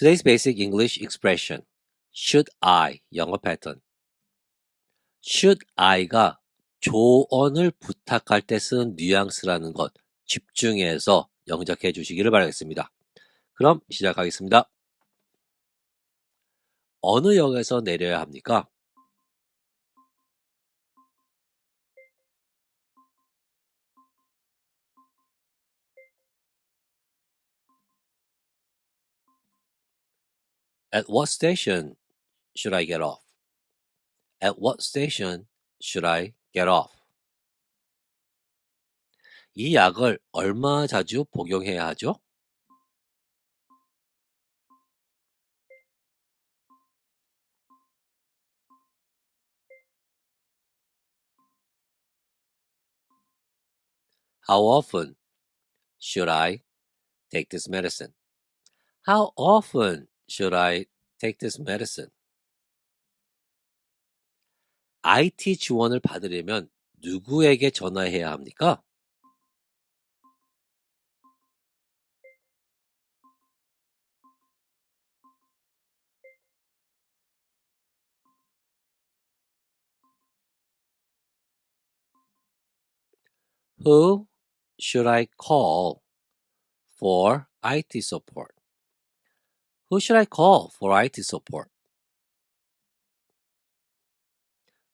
Today's basic English expression. should I 영어 패턴. should I가 조언을 부탁할 때 쓰는 뉘앙스라는 것 집중해서 영작해 주시기를 바라겠습니다. 그럼 시작하겠습니다. 어느 역에서 내려야 합니까? At what station should I get off? At what station should I get off? 이 약을 얼마 자주 복용해야 하죠? How often should I take this medicine? How often should I take this medicine? IT 지원을 받으려면 누구에게 전화해야 합니까? Who should I call for IT support? Who should I call for IT support?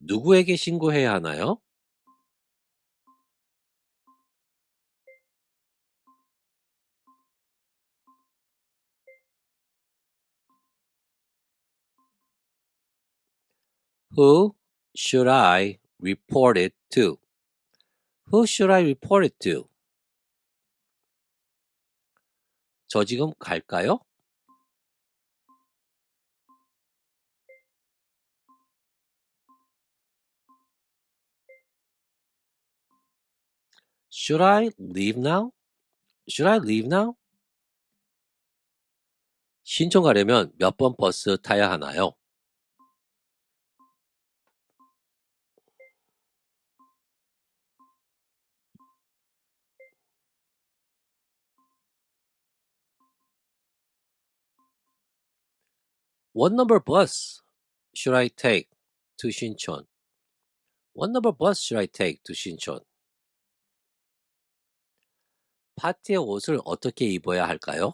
누구에게 신고해야 하나요? Who should I report it to? Who should I report it to? 저 지금 갈까요? Should I leave now? Should I leave now? 신촌 가려면 몇 번 버스 타야 하나요? What number bus should I take to 신촌? What number bus should I take to 신촌? 파티의 옷을 어떻게 입어야 할까요?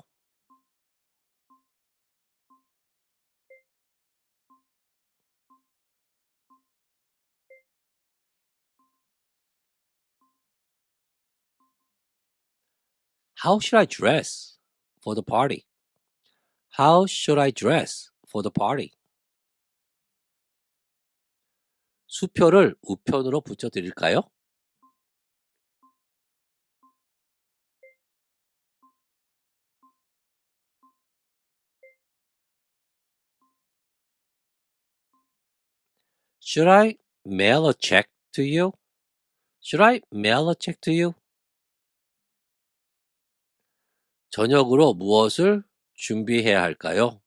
How should I dress for the party? How should I dress for the party? 수표를 우편으로 붙여 드릴까요? Should I mail a check to you? Should I mail a check to you? 저녁으로 무엇을 준비해야 할까요?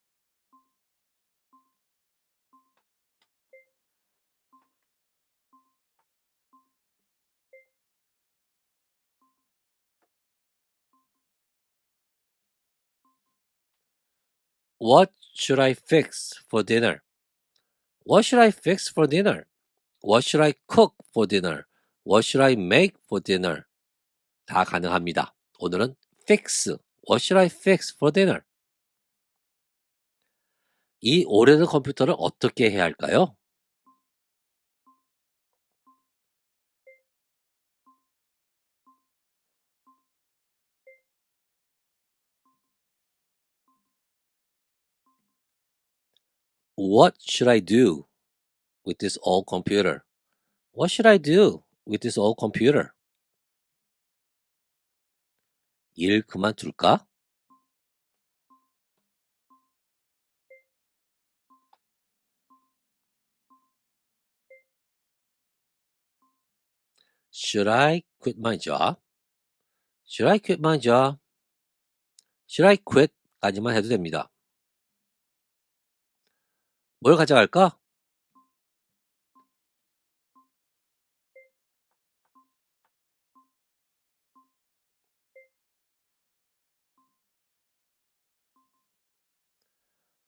What should I fix for dinner? What should I fix for dinner? What should I cook for dinner? What should I make for dinner? 다 가능합니다. 오늘은 fix. What should I fix for dinner? 이 오래된 컴퓨터를 어떻게 해야 할까요? What should I do with this old computer? What should I do with this old computer? 일 그만둘까? Should I quit my job? Should I quit my job? Should I quit? 까지만 해도 됩니다. 뭘 가져갈까?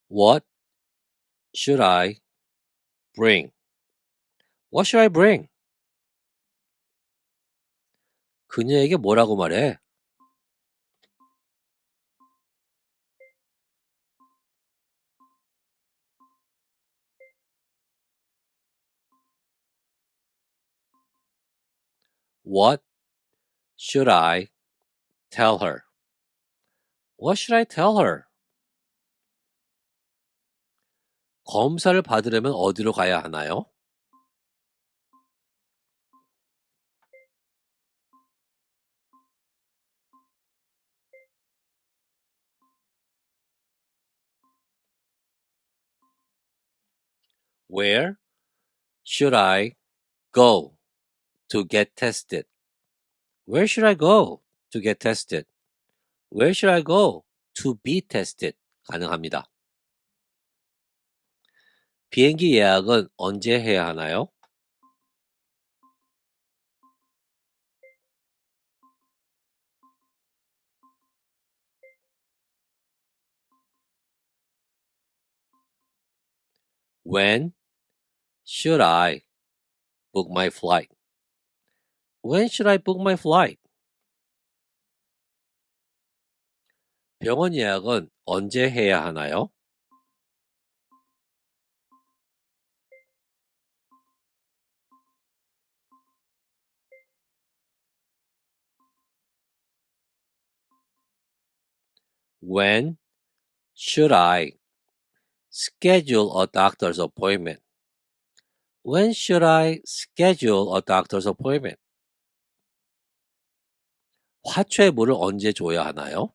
What should I bring? What should I bring? 그녀에게 뭐라고 말해? What should I tell her? What should I tell her? 검사를 받으려면 어디로 가야 하나요? Where should I go to get tested? Where should I go to get tested? Where should I go to be tested? 가능합니다. 비행기 예약은 언제 해야 하나요? When should I book my flight? When should I book my flight? 병원 예약은 언제 해야 하나요? When should I schedule a doctor's appointment? When should I schedule a doctor's appointment? 화채물을 언제 줘야 하나요?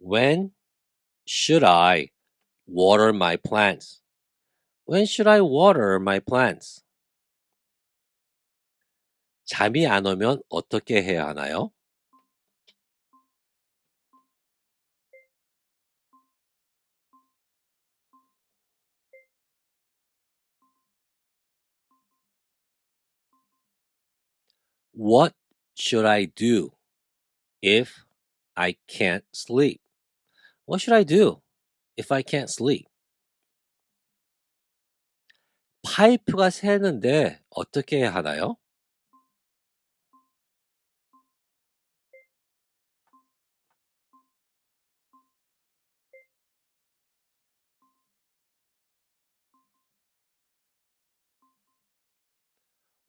When should I water my plants? When should I water my plants? 잠이 안 오면 어떻게 해야 하나요? What should I do if I can't sleep? What should I do if I can't sleep? 파이프가 새는데 어떻게 해야 하나요?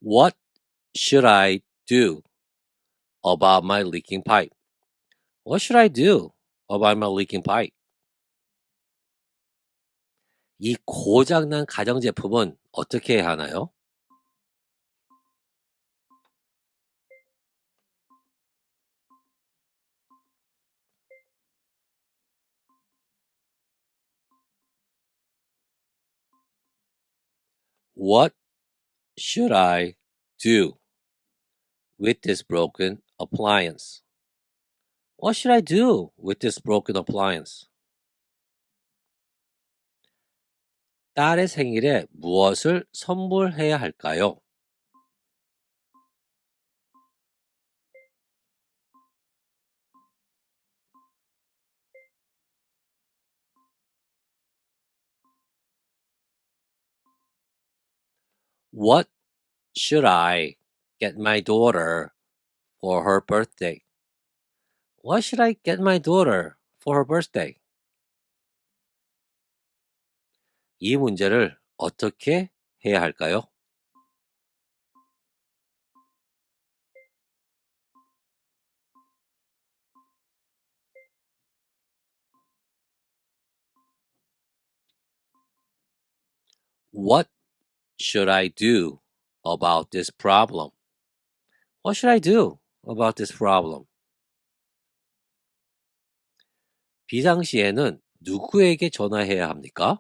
What should I do about my leaking pipe? What should I do about my leaking pipe? 이 고장난 가정제품은 어떻게 해야 하나요? What should I do with this broken appliance? What should I do with this broken appliance? 딸의 생일에 무엇을 선물해야 할까요? What should I get my daughter for her birthday? What should I get my daughter for her birthday? 이 문제를 어떻게 해야 할까요? What should I do about this problem? What should I do about this problem? 비상시에는 누구에게 전화해야 합니까?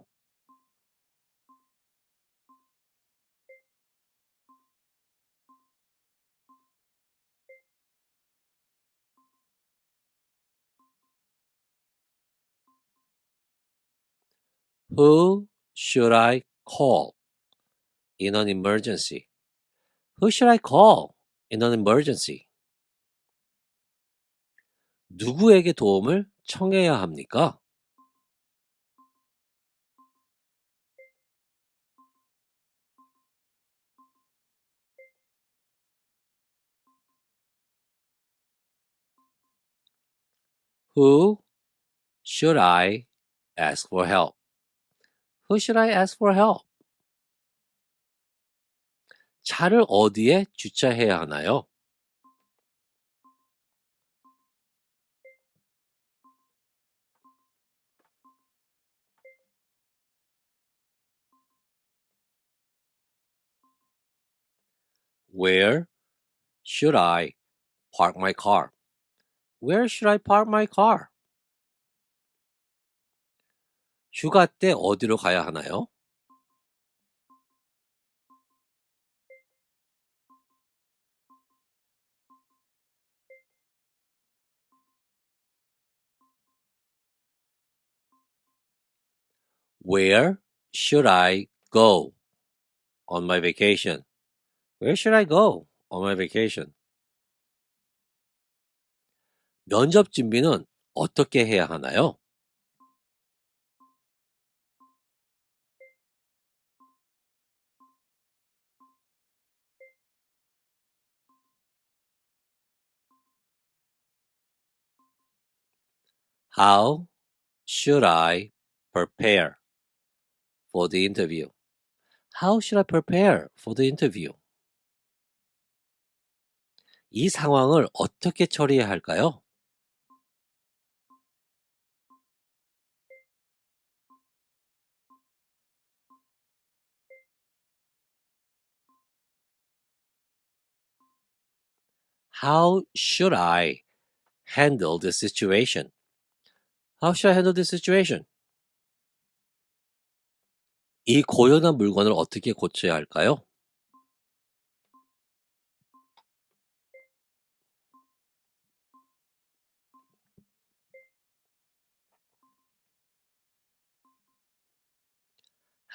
Who should I call in an emergency? Who should I call in an emergency? 누구에게 도움을 청해야 합니까? Who should I ask for help? Who should I ask for help? 차를 어디에 주차해야 하나요? Where should I park my car? Where should I park my car? 휴가 때 어디로 가야 하나요? Where should I go on my vacation? Where should I go on my vacation? 면접 준비는 어떻게 해야 하나요? How should I prepare for the interview? How should I prepare for the interview? 이 상황을 어떻게 처리해야 할까요? How should I handle this situation? How should I handle this situation? 이 고연한 물건을 어떻게 고쳐야 할까요?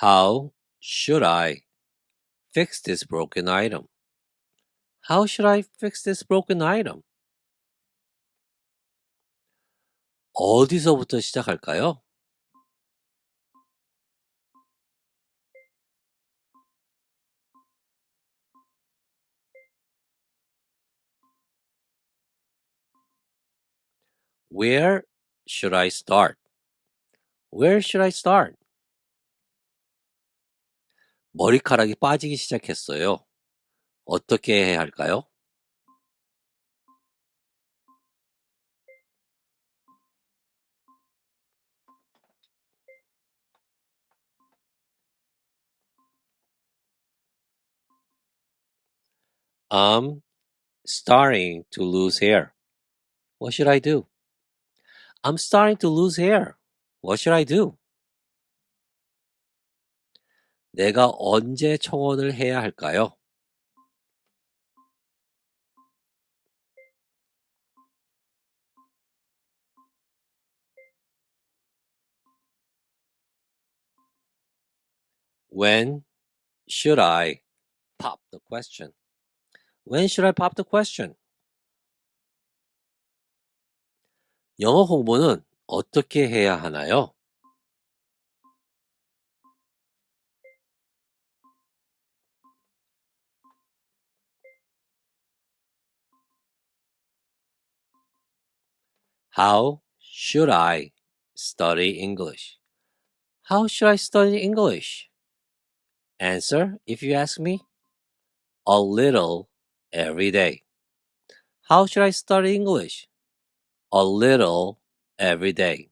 How should I fix this broken item? How should I fix this broken item? 어디서부터 시작할까요? Where should I start? Where should I start? 머리카락이 빠지기 시작했어요. 어떻게 해야 할까요? I'm starting to lose hair. What should I do? I'm starting to lose hair. What should I do? 내가 언제 청혼을 해야 할까요? When should I pop the question? When should I pop the question? 영어 공부는 어떻게 해야 하나요? How should I study English? How should I study English? Answer, if you ask me, a little every day. How should I study English? A little every day.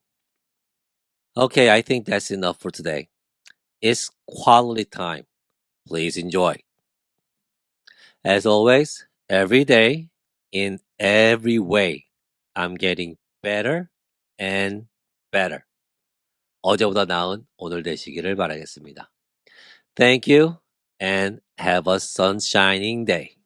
Okay, I think that's enough for today. It's quality time. Please enjoy. As always, every day, in every way, I'm getting better and better. 어제보다 나은 오늘 되시기를 바라겠습니다. Thank you and have a sunshining day.